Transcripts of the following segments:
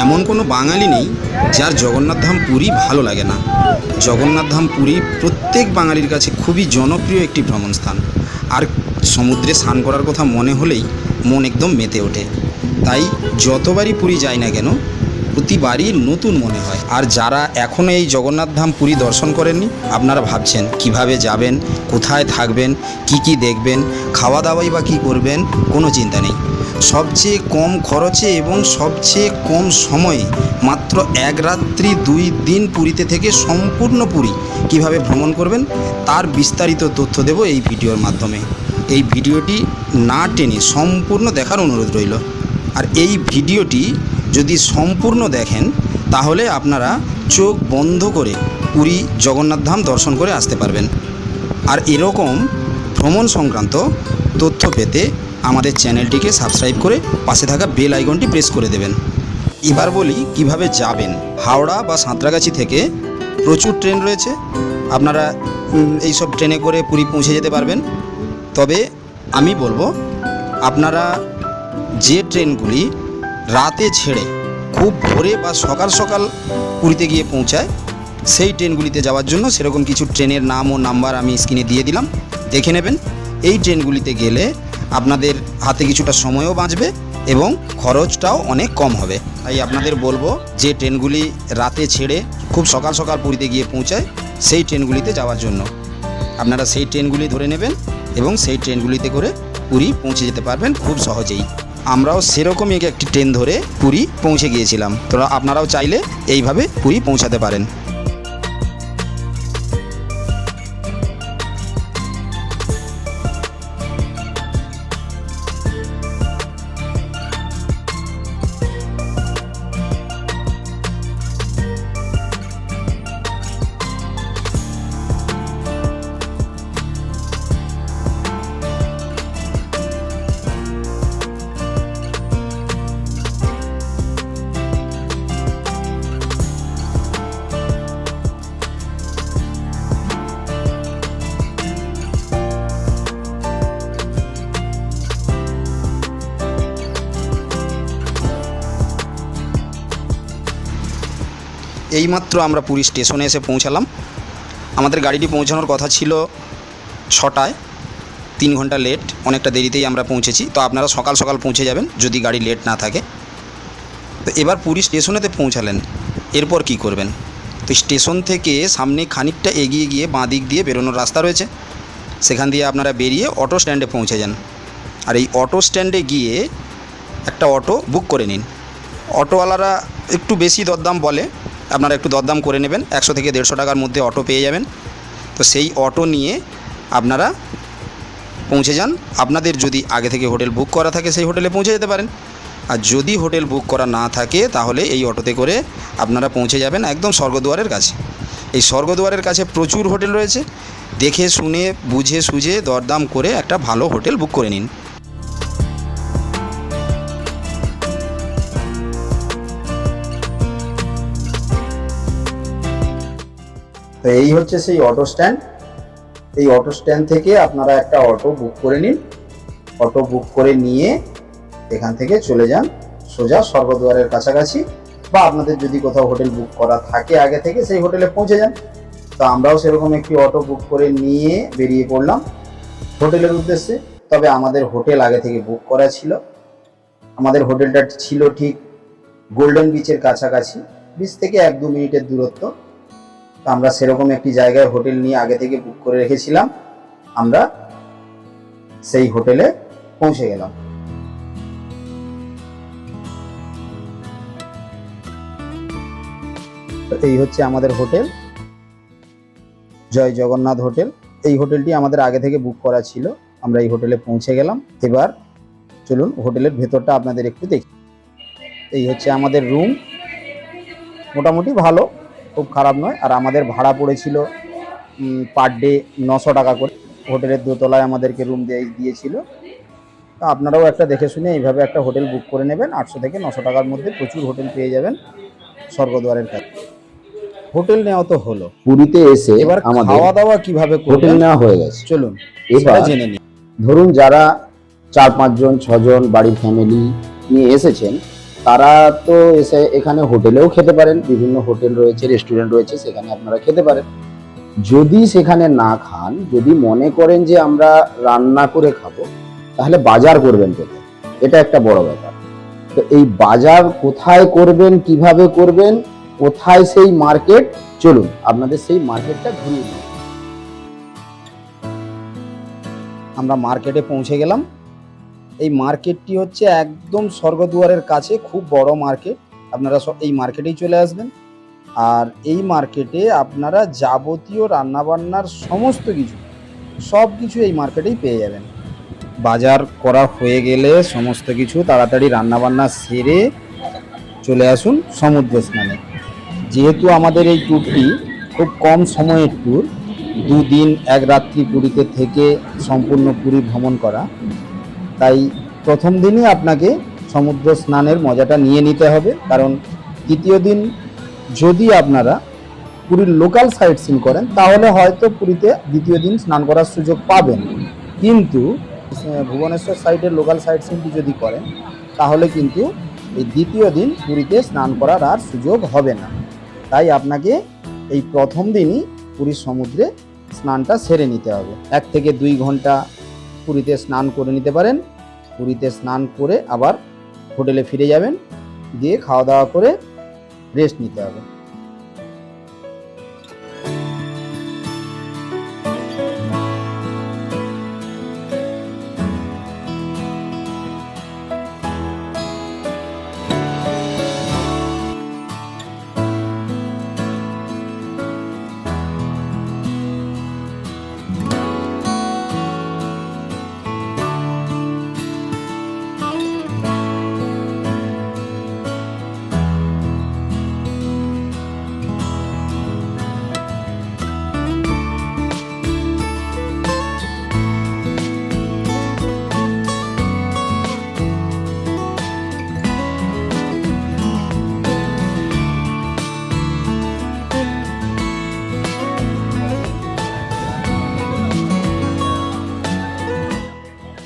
এমন কোনো বাঙালি নেই যার জগন্নাথ ধাম পুরী ভালো লাগে না। জগন্নাথ ধাম পুরী প্রত্যেক বাঙালির কাছে খুবই জনপ্রিয় একটি ভ্রমণ স্থান আর সমুদ্রে স্নান করার কথা মনে হলেই মন একদম মেতে ওঠে। তাই যতবারই পুরী যাই না কেন, প্রতিবারই নতুন মনে হয়। আর যারা এখনও এই জগন্নাথ ধাম পুরী দর্শন করেননি, আপনারা ভাবছেন, কীভাবে যাবেন, কোথায় থাকবেন, কি কি দেখবেন খাওয়া দাওয়াই বা কী করবেন, কোনো চিন্তা নেই। সবচেয়ে কম খরচে এবং সবচেয়ে কম সময়ে মাত্র এক রাত্রি দুই দিন পুরীতে থেকে সম্পূর্ণ পুরী কীভাবে ভ্রমণ করবেন তার বিস্তারিত তথ্য দেব এই ভিডিওর মাধ্যমে। এই ভিডিওটি না টেনে সম্পূর্ণ দেখার অনুরোধ রইল। আর এই ভিডিওটি যদি সম্পূর্ণ দেখেন, তাহলে আপনারা চোখ বন্ধ করে পুরী জগন্নাথ ধাম দর্শন করে আসতে পারবেন। আর এরকম ভ্রমণ সংক্রান্ত তথ্য পেতে আমাদের চ্যানেলটিকে সাবস্ক্রাইব করে পাশে থাকা বেল আইকনটি প্রেস করে দেবেন। এবার বলি কীভাবে যাবেন। হাওড়া বা সাঁতরাগাছি থেকে প্রচুর ট্রেন রয়েছে। আপনারা এই সব ট্রেনে করে পুরী পৌঁছে যেতে পারবেন। তবে আমি বলব, আপনারা যে ট্রেনগুলি রাতে ছেড়ে খুব ভোরে বা সকাল সকাল পুরীতে গিয়ে পৌঁছায়, সেই ট্রেনগুলিতে যাওয়ার জন্য সেরকম কিছু ট্রেনের নাম ও নাম্বার আমি স্ক্রিনে দিয়ে দিলাম। দেখে নেবেন, এই ট্রেনগুলিতে গেলে আপনাদের হাতে কিছুটা সময়ও বাঁচবে এবং খরচটাও অনেক কম হবে। তাই আপনাদের বলব, যে ট্রেনগুলি রাতে ছেড়ে খুব সকাল সকাল পুরীতে গিয়ে পৌঁছায়, সেই ট্রেনগুলিতে যাওয়ার জন্য। আপনারা সেই ট্রেনগুলি ধরে নেবেন এবং সেই ট্রেনগুলিতে করে পুরী পৌঁছে যেতে পারবেন খুব সহজেই। আমরাও সেরকমই একটি ট্রেন ধরে পুরী পৌঁছে গিয়েছিলাম। তো আপনারাও চাইলে এইভাবে পুরী পৌঁছাতে পারেন। এইমাত্র আমরা পুরী স্টেশনে এসে পৌঁছালাম। আমাদের গাড়িটি পৌঁছানোর কথা ছিল ছটায়। তিন ঘণ্টা লেট, অনেকটা দেরিতেই আমরা পৌঁছেছি। তো আপনারা সকাল সকাল পৌঁছে যাবেন যদি গাড়ি লেট না থাকে। তো এবার পুরী স্টেশনেতে পৌঁছালেন। এরপর কি করবেন? তো স্টেশন থেকে সামনে খানিকটা এগিয়ে গিয়ে বাঁ দিক দিয়ে বেরোনোর রাস্তা রয়েছে। সেখান দিয়ে আপনারা বেরিয়ে অটো স্ট্যান্ডে পৌঁছে যান। আর এই অটো স্ট্যান্ডে গিয়ে একটা অটো বুক করে নিন। অটোওয়ালারা একটু বেশি দরদাম বলে। আপনারা একটু দরদাম করে নেবেন। একশো থেকে দেড়শো টাকার মধ্যে অটো পেয়ে যাবেন। তো সেই অটো নিয়ে আপনারা পৌঁছে যান। আপনাদের যদি আগে থেকে হোটেল বুক করা থাকে, সেই হোটেলে পৌঁছে যেতে পারেন। আর যদি হোটেল বুক করা না থাকে, তাহলে এই অটোতে করে আপনারা পৌঁছে যাবেন একদম স্বর্গদুয়ারের কাছে। এই স্বর্গদুয়ারের কাছে প্রচুর হোটেল রয়েছে। দেখে শুনে, বুঝে সুঝে দরদাম করে একটা ভালো হোটেল বুক করে নিন। তো এই হচ্ছে সেই অটো স্ট্যান্ড এই অটো স্ট্যান্ড থেকে আপনারা একটা অটো বুক করে নিন। অটো বুক করে নিয়ে এখান থেকে চলে যান। সোজা স্বর্গদুয়ারের কাছাকাছি। বা আপনাদের যদি কোথাও হোটেল বুক করা থাকে আগে থেকে, সেই হোটেলে পৌঁছে যান। তো আমরাও সেরকম একটি অটো বুক করে নিয়ে বেরিয়ে পড়লাম হোটেলের উদ্দেশ্যে। তবে আমাদের হোটেল আগে থেকে বুক করা ছিল। আমাদের হোটেলটা ছিল ঠিক গোল্ডেন বিচের কাছাকাছি। বিচ থেকে এক দু মিনিটের দূরত্ব। তো আমরা সেরকম একটি জায়গায় হোটেল নিয়ে আগে থেকে বুক করে রেখেছিলাম। আমরা সেই হোটেলে পৌঁছে গেলাম। এই হচ্ছে আমাদের হোটেল। জয় জগন্নাথ হোটেল। এই হোটেলটি আমাদের আগে থেকে বুক করা ছিল। আমরা এই হোটেলে পৌঁছে গেলাম। এবার চলুন হোটেলের ভেতরটা আপনাদের একটু দেখি। এই হচ্ছে আমাদের রুম মোটামুটি ভালো। খুব খারাপ নয়। আর আমাদের ভাড়া পড়েছিল পার ডে নশো টাকা করে। হোটেলের দোতলায় আমাদেরকে রুম দিয়ে দিয়েছিল। তা আপনারাও একটা দেখে শুনে এইভাবে একটা হোটেল বুক করে নেবেন। আটশো থেকে নশো টাকার মধ্যে প্রচুর হোটেল পেয়ে যাবেন স্বর্গদ্বারের কাছে। হোটেল নেওয়া তো হলো। পুরীতে এসে এবার খাওয়া দাওয়া কীভাবে হোটেল নেওয়া হয়ে গেছে। চলুন এবার জেনে নিই। ধরুন যারা চার পাঁচজন ছজন বাড়ির ফ্যামিলি নিয়ে এসেছেন তারা তো এসে এখানে হোটেলেও খেতে পারেন, বিভিন্ন হোটেল রয়েছে রেস্টুরেন্ট রয়েছে, সেখানে আপনারা খেতে পারেন। যদি সেখানে না খান, যদি মনে করেন যে আমরা রান্না করে খাব, তাহলে বাজার করবেন কোথায়? এটা একটা বড় ব্যাপার। তো এই বাজার কোথায় করবেন, কীভাবে করবেন, কোথায় সেই মার্কেট? চলুন, আপনাদের সেই মার্কেটটা ঘুরিয়ে আমরা মার্কেটে পৌঁছে গেলাম। এই মার্কেটটি হচ্ছে একদম স্বর্গদুয়ারের কাছে, খুব বড় মার্কেট। আপনারা এই মার্কেটেই চলে আসবেন। আর এই মার্কেটে আপনারা যাবতীয় রান্নাবান্নার সমস্ত কিছু, সব কিছু এই মার্কেটেই পেয়ে যাবেন। বাজার করা হয়ে গেলে সমস্ত কিছু তাড়াতাড়ি রান্নাবান্না সেরে চলে আসুন সমুদ্র স্নানে। যেহেতু আমাদের এই ট্যুরটি খুব কম সময়ের ট্যুর, দুদিন, এক রাত্রি পুরীতে থেকে সম্পূর্ণ পুরী ভ্রমণ করা। তাই প্রথম দিনই আপনাকে সমুদ্র স্নানের মজাটা নিয়ে নিতে হবে, কারণ দ্বিতীয় দিন যদি আপনারা পুরীর লোকাল সাইট সিন করেন, তাহলে হয়তো পুরীতে দ্বিতীয় দিন স্নান করার সুযোগ পাবেন। কিন্তু ভুবনেশ্বর সাইডের লোকাল সাইট সিনটি যদি করেন, তাহলে কিন্তু এই দ্বিতীয় দিন পুরীতে স্নান করার আর সুযোগ হবে না। তাই আপনাকে এই প্রথম দিনই পুরীর সমুদ্রে স্নানটা সেরে নিতে হবে। এক থেকে দুই ঘণ্টা পুরীতে স্নান করে নিতে পারেন। পুরীতে স্নান করে আবার হোটেলে ফিরে যাবেন দিয়ে খাওয়া দাওয়া করে রেস্ট নিতে হবে।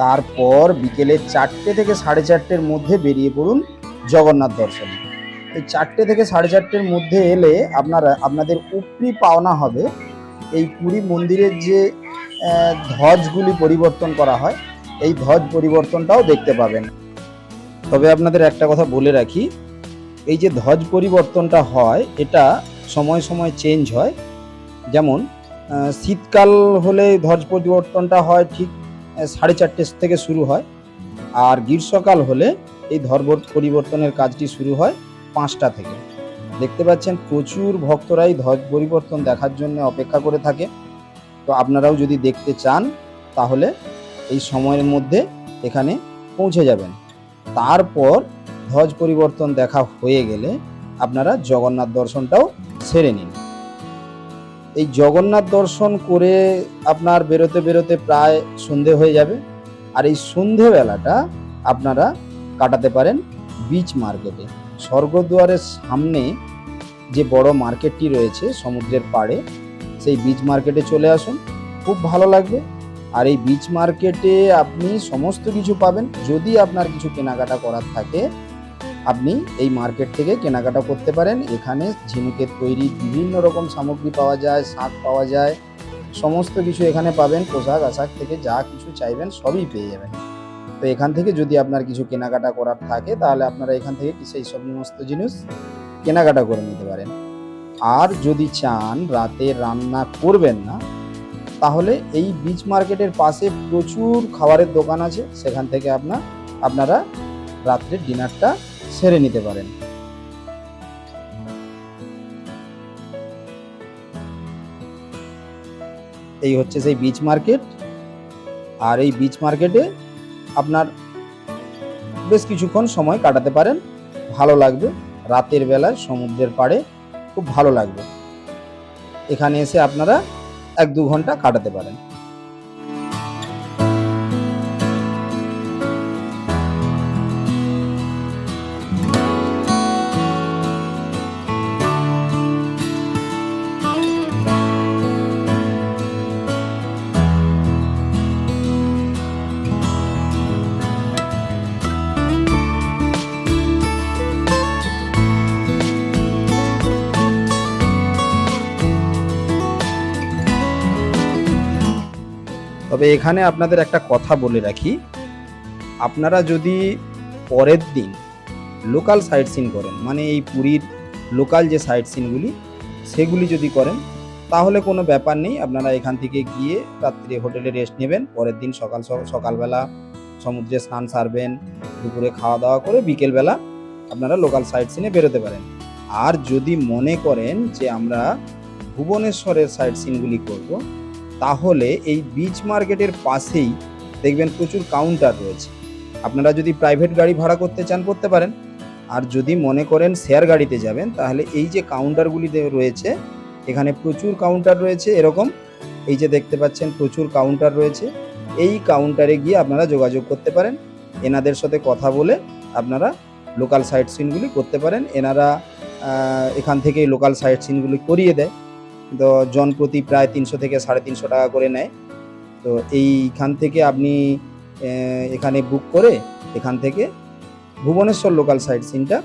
তারপর বিকেলে চারটে থেকে সাড়ে চারটের মধ্যে বেরিয়ে পড়ুন জগন্নাথ দর্শনে। এই চারটে থেকে সাড়ে চারটের মধ্যে এলে আপনারা, আপনাদের উপরি পাওনা হবে এই পুরী মন্দিরের যে ধ্বজগুলি পরিবর্তন করা হয়, এই ধ্বজ পরিবর্তনটাও দেখতে পাবেন। তবে আপনাদের একটা কথা বলে রাখি, এই যে ধ্বজ পরিবর্তনটা হয়, এটা সময় সময় চেঞ্জ হয়। যেমন শীতকাল হলে ধ্বজ পরিবর্তনটা হয় ঠিক সাড়ে চারটে থেকে শুরু হয়। আর গ্রীষ্মকাল হলে এই ধর্ম পরিবর্তনের কাজটি শুরু হয় পাঁচটা থেকে। দেখতে পাচ্ছেন প্রচুর ভক্তরাই ধ্বজ পরিবর্তন দেখার জন্য অপেক্ষা করে থাকে। তো আপনারাও যদি দেখতে চান, তাহলে এই সময়ের মধ্যে এখানে পৌঁছে যাবেন। তারপর ধ্বজ পরিবর্তন দেখা হয়ে গেলে আপনারা জগন্নাথ দর্শনটাও সেরে নিন। এই জগন্নাথ দর্শন করে আপনার বেরোতে বেরোতে প্রায় সন্ধে হয়ে যাবে। আর এই সন্ধেবেলাটা আপনারা কাটাতে পারেন বিচ মার্কেটে স্বর্গদুয়ারের সামনে যে বড় মার্কেটটি রয়েছে সমুদ্রের পাড়ে, সেই বিচ মার্কেটে চলে আসুন। খুব ভালো লাগবে। আর এই বিচ মার্কেটে আপনি সমস্ত কিছু পাবেন। যদি আপনার কিছু কেনাকাটা করার থাকে আপনি এই মার্কেট থেকে কেনাকাটা করতে পারেন। এখানে ঝিনুকের তৈরি বিভিন্ন রকম সামগ্রী পাওয়া যায়, শাক পাওয়া যায়। সমস্ত কিছু এখানে পাবেন। পোশাক আশাক থেকে যা কিছু চাইবেন সবই পেয়ে যাবেন। তো এখান থেকে যদি আপনার কিছু কেনাকাটা করার থাকে, তাহলে আপনারা এখান থেকে সেই সমস্ত জিনিস কেনাকাটা করে নিতে পারেন। আর যদি চান রাতে রান্না করবেন না, তাহলে এই বিচ মার্কেটের পাশে প্রচুর খাবারের দোকান আছে। সেখান থেকে আপনার আপনারা রাত্রের ডিনারটা সেরে নিতে পারেন। এই হচ্ছে সেই বিচ মার্কেট। আর এই বিচ মার্কেটে আপনার বেশ কিছুক্ষণ সময় কাটাতে পারেন। ভালো লাগবে। রাতের বেলায় সমুদ্রের পাড়ে খুব ভালো লাগবে। এখানে এসে আপনারা এক দু ঘণ্টা কাটাতে পারেন। তবে এখানে আপনাদের একটা কথা বলে রাখি। আপনারা যদি পরের দিন লোকাল সাইট সিন করেন মানে এই পুরীর লোকাল যে সাইট সিনগুলি সেগুলি যদি করেন, তাহলে কোনো ব্যাপার নেই। আপনারা এখান থেকে গিয়ে রাত্রে হোটেলে রেস্ট নেবেন, পরের দিন সকাল সকালবেলা সমুদ্রে স্নান সারবেন, দুপুরে খাওয়া দাওয়া করে বিকেলবেলা আপনারা লোকাল সাইট সিনে বেরোতে পারেন। আর যদি মনে করেন যে আমরা ভুবনেশ্বরের সাইট সিনগুলি করব তাহলে এই বিচ মার্কেটের পাশেই দেখবেন প্রচুর কাউন্টার রয়েছে। আপনারা যদি প্রাইভেট গাড়ি ভাড়া করতে চান, করতে পারেন। আর যদি মনে করেন শেয়ার গাড়িতে যাবেন, তাহলে এই যে কাউন্টারগুলি রয়েছে, এখানে প্রচুর কাউন্টার রয়েছে। এরকম এই যে দেখতে পাচ্ছেন, প্রচুর কাউন্টার রয়েছে। এই কাউন্টারে গিয়ে আপনারা যোগাযোগ করতে পারেন। এনাদের সাথে কথা বলে আপনারা লোকাল সাইট সিনগুলি করতে পারেন। এনারা এখান থেকেই লোকাল সাইট সিনগুলি করিয়ে দেয়। তো জন প্রতি প্রায় তিনশো থেকে সাড়ে তিনশো টাকা করে নেয়। তো এইখান থেকে আপনি এখানে বুক করে এখান থেকে ভুবনেশ্বর লোকাল সাইট সিনটা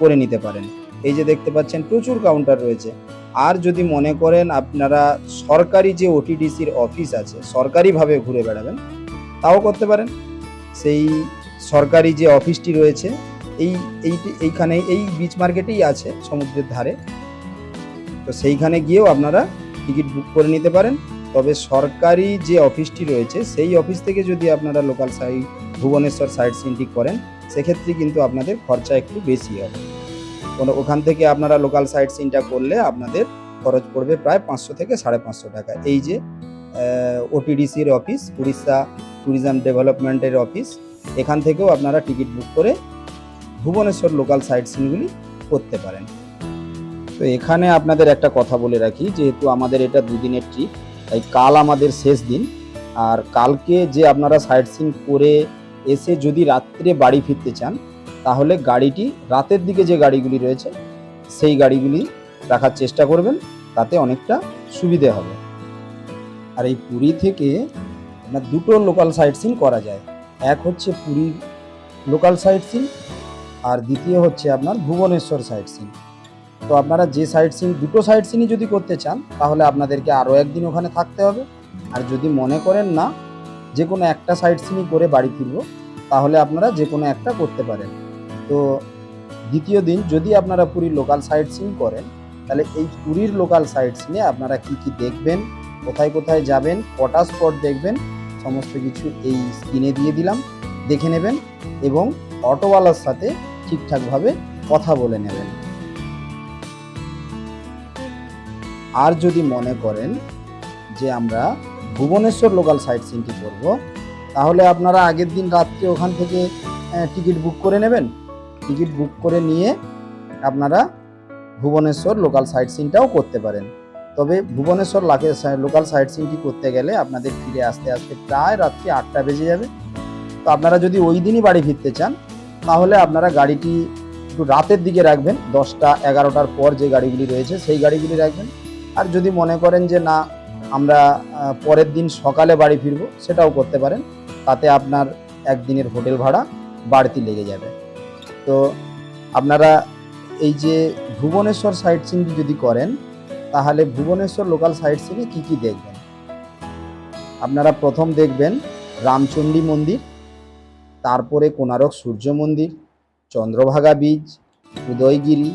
করে নিতে পারেন। এই যে দেখতে পাচ্ছেন প্রচুর কাউন্টার রয়েছে। আর যদি মনে করেন আপনারা সরকারি যে ওটিডিসির অফিস আছে, সরকারিভাবে ঘুরে বেড়াবেন, তাও করতে পারেন। সেই সরকারি যে অফিসটি রয়েছে, এই এইখানে, এই বিচ মার্কেটেই আছে সমুদ্রের ধারে। তো সেইখানে গিয়েও আপনারা টিকিট বুক করে নিতে পারেন। তবে সরকারি যে অফিসটি রয়েছে, সেই অফিস থেকে যদি আপনারা লোকাল সাইট ভুবনেশ্বর সাইট সিনটি করেন, সেক্ষেত্রে কিন্তু আপনাদের খরচা একটু বেশি হবে। ওখান থেকে আপনারা লোকাল সাইট সিনটা করলে আপনাদের খরচ পড়বে প্রায় পাঁচশো থেকে সাড়ে পাঁচশো টাকা। এই যে ওটিডিসির অফিস, উড়িষ্যা ট্যুরিজম ডেভেলপমেন্টের অফিস, এখান থেকেও আপনারা টিকিট বুক করে ভুবনেশ্বর লোকাল সাইট সিনগুলি করতে পারেন। তো এখানে আপনাদের একটা কথা বলে রাখি, যেহেতু আমাদের এটা দুদিনের ট্রিপ তাই কাল আমাদের শেষ দিন। আর কালকে যে আপনারা সাইট সিন করে এসে যদি রাত্রে বাড়ি ফিরতে চান, তাহলে গাড়িটি, রাতের দিকে যে গাড়িগুলি রয়েছে, সেই গাড়িগুলি রাখার চেষ্টা করবেন, তাতে অনেকটা সুবিধে হবে। আর এই পুরী থেকে আপনার দুটো লোকাল সাইট সিন করা যায়। এক হচ্ছে পুরীর লোকাল সাইট সিন আর দ্বিতীয় হচ্ছে আপনার ভুবনেশ্বর সাইট সিন তো আপনারা যে সাইট সিন দুটো সাইট সিনই যদি করতে চান, তাহলে আপনাদেরকে আরও একদিন ওখানে থাকতে হবে। আর যদি মনে করেন না, যে কোনো একটা সাইট সিনই করে বাড়ি ফিরবো, তাহলে আপনারা যে কোনো একটা করতে পারেন। তো দ্বিতীয় দিন যদি আপনারা পুরীর লোকাল সাইট সিন করেন, তাহলে এই পুরীর লোকাল সাইট সিনে আপনারা কি কি দেখবেন, কোথায় কোথায় যাবেন, কটা স্পট দেখবেন, সমস্ত কিছু এই স্ক্রিনে দিয়ে দিলাম, দেখে নেবেন এবং অটোওয়ালার সাথে ঠিকঠাকভাবে কথা বলে নেবেন। আর যদি মনে করেন যে আমরা ভুবনেশ্বর লোকাল সাইট সিনটি করব, তাহলে আপনারা আগের দিন রাত্রে ওখান থেকে টিকিট বুক করে নেবেন। টিকিট বুক করে নিয়ে আপনারা ভুবনেশ্বর লোকাল সাইট সিনটাও করতে পারেন। তবে ভুবনেশ্বর লোকাল সাইট সিনটি করতে গেলে আপনাদের ফিরে আসতে আসতে প্রায় রাত্রি আটটা বেজে যাবে। তো আপনারা যদি ওই দিনই বাড়ি ফিরতে চান, তাহলে আপনারা গাড়িটি একটু রাতের দিকে রাখবেন। দশটা এগারোটার পর যে গাড়িগুলি রয়েছে, সেই গাড়িগুলি রাখবেন। আর যদি মনে করেন যে না, আমরা পরের দিন সকালে বাড়ি ফিরবো, সেটাও করতে পারেন। তাতে আপনার একদিনের হোটেল ভাড়া বাড়তি লেগে যাবে। তো আপনারা এই যে ভুবনেশ্বর সাইট সিনটি যদি করেন, তাহলে ভুবনেশ্বর লোকাল সাইট সিনে কী কী দেখবেন? আপনারা প্রথম দেখবেন রামচণ্ডী মন্দির, তারপরে কোনারক সূর্য মন্দির, চন্দ্রভাগা বীচ উদয়গিরি,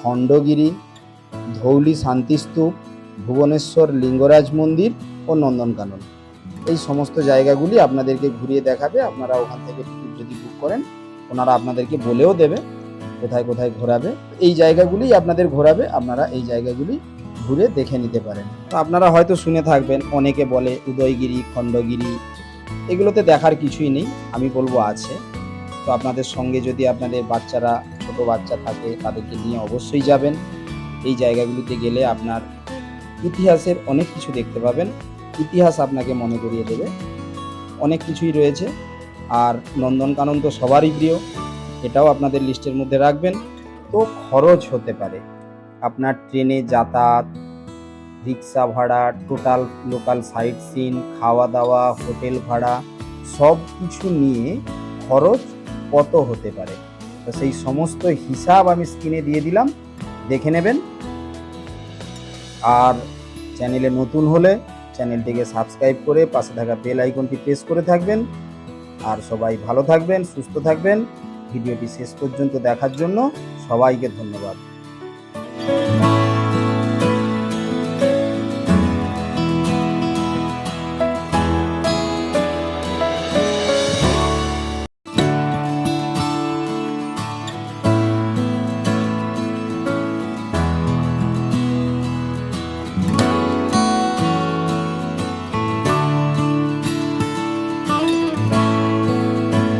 খণ্ডগিরি ধৌলি শান্তিস্তূপ, ভুবনেশ্বর লিঙ্গরাজ মন্দির ও নন্দনকানন। এই সমস্ত জায়গাগুলি আপনাদেরকে ঘুরিয়ে দেখাবে। আপনারা ওখান থেকে টিকিট যদি বুক করেন, ওনারা আপনাদেরকে বলেও দেবে কোথায় কোথায় ঘোরাবে। এই জায়গাগুলি আপনাদের ঘোরাবে, আপনারা এই জায়গাগুলি ঘুরে দেখে নিতে পারেন। তো আপনারা হয়তো শুনে থাকবেন, অনেকে বলে উদয়গিরি, খণ্ডগিরি, এগুলোতে দেখার কিছুই নেই, আমি বলব আছে। তো আপনাদের সঙ্গে যদি আপনাদের বাচ্চারা, ছোট বাচ্চা থাকে, তাদেরকে নিয়ে অবশ্যই যাবেন। এই জায়গাগুলিতে গেলে আপনার ইতিহাসের অনেক কিছু দেখতে পাবেন। ইতিহাস আপনাকে মনে করিয়ে দেবে। অনেক কিছুই রয়েছে। আর নন্দনকানন তো সবারই প্রিয়। এটাও আপনাদের লিস্টের মধ্যে রাখবেন। তো খরচ হতে পারে। আপনার ট্রেনে যাতায়াত, রিক্সা ভাড়া, টোটাল লোকাল সাইট সিন খাওয়া দাওয়া হোটেল ভাড়া, সব কিছু নিয়ে খরচ কত হতে পারে? তো সেই সমস্ত হিসাব আমি স্ক্রিনে দিয়ে দিলাম। দেখে নেবেন। আর চ্যানেলে নতুন হলে চ্যানেলটিকে সাবস্ক্রাইব করে পাশে থাকা বেল আইকনটি প্রেস করে থাকবেন। আর সবাই ভালো থাকবেন, সুস্থ থাকবেন। ভিডিওটি শেষ পর্যন্ত দেখার জন্য সবাইকে ধন্যবাদ।